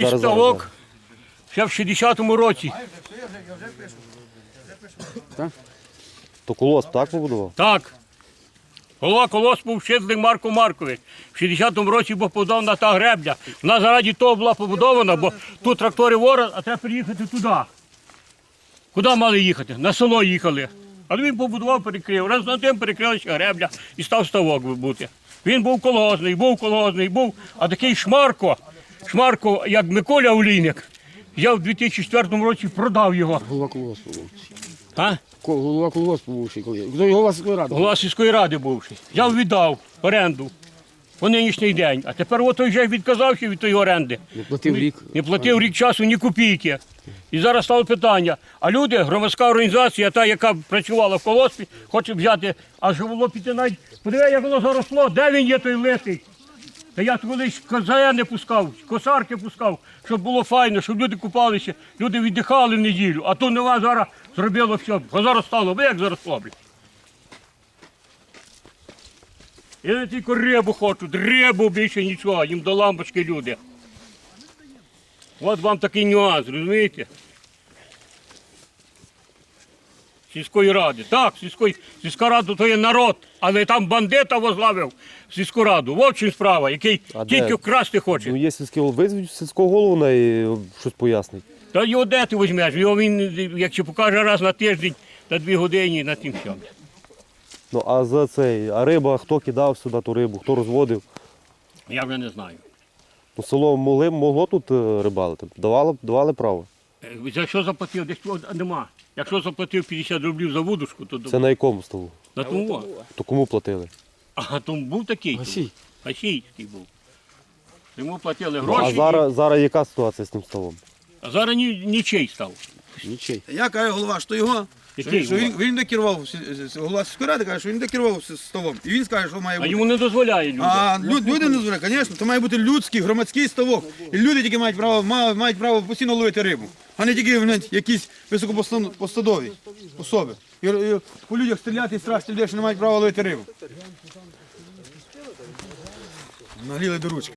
Зараз, ставок ще в 60-му році. То колосп так побудував? Так. Голова колос був Щезлик Марко Маркович. В 60-му році був побудована та гребля. Вона заради того була побудована, бо тут трактори ворог, а треба приїхати туди. Куди мали їхати? На село їхали. Але він побудував, перекрив. Раз на тим перекрилася гребля і став ставок бути. Він був колгозний, був колгозний, був, а такий шмарко, шмарко, як Миколя Олійник. Я в 2004 році продав його. Голова колгоспу був. А? Голова колгоспу бувший. коли- Голова сільської ради. Голова сільської ради бувший. Взяв віддав оренду по нинішній день. А тепер от той вже відказався від тої оренди. Не платив рік. Не платив рік часу ні копійки. І зараз стало питання. А люди, громадська організація, та, яка працювала в колоспі, хоче взяти, аж було піти навіть. Подиви, як воно заросло, де він є той лисий. Та я колись козая пускав, косарки пускав, щоб було файно, щоб люди купалися, люди віддихали в неділю, а то нова зараз зробило все. Зараз стало, ви як заросло, блядь. І не тільки рибу хочуть, рибу більше нічого, їм до лампочки люди. От вам такий нюанс, розумієте? Сільської ради. Так, сільської, сільська рада то є народ, але там бандита возглавив сільську раду. В чим справа, який А де? тільки вкрасти хоче. Ну є сільський голова. Визвіть сільського голову на і щось пояснить. Та його де ти візьмеш? Його він, якщо покаже раз на тиждень, на дві години, на тим всьому. Ну а за цей, а риба, хто кидав сюди ту рибу, хто розводив? Я вже не знаю. Ну село могли, могло тут е, рибалити. Давали, давали право. Е, За що заплатив? Десь о, нема. Якщо заплатив 50 рублів за водушку, то Це на якому столу? на тому. То кому платили? А там був такий. Гасій. Гасійський був. Йому платили Ну, гроші. а зараз, зараз яка ситуація з тим столом? А зараз ні, нічий став. Нічий. Я кажу, голова, що його. Який що він, він не керував, сі- сі- голова сільської ради каже, що він не керував столом. І він скаже, що має А бути. йому не дозволяє люди. А люд, люди не дозволяють, звісно, то має бути людський, громадський ставок. І люди тільки мають право, ма- мають право постійно ловити рибу, а не тільки знаєте, якісь високопосадові особи. І, і по людях стріляти і страшно людей, що не мають права ловити рибу. Нагліли до ручки.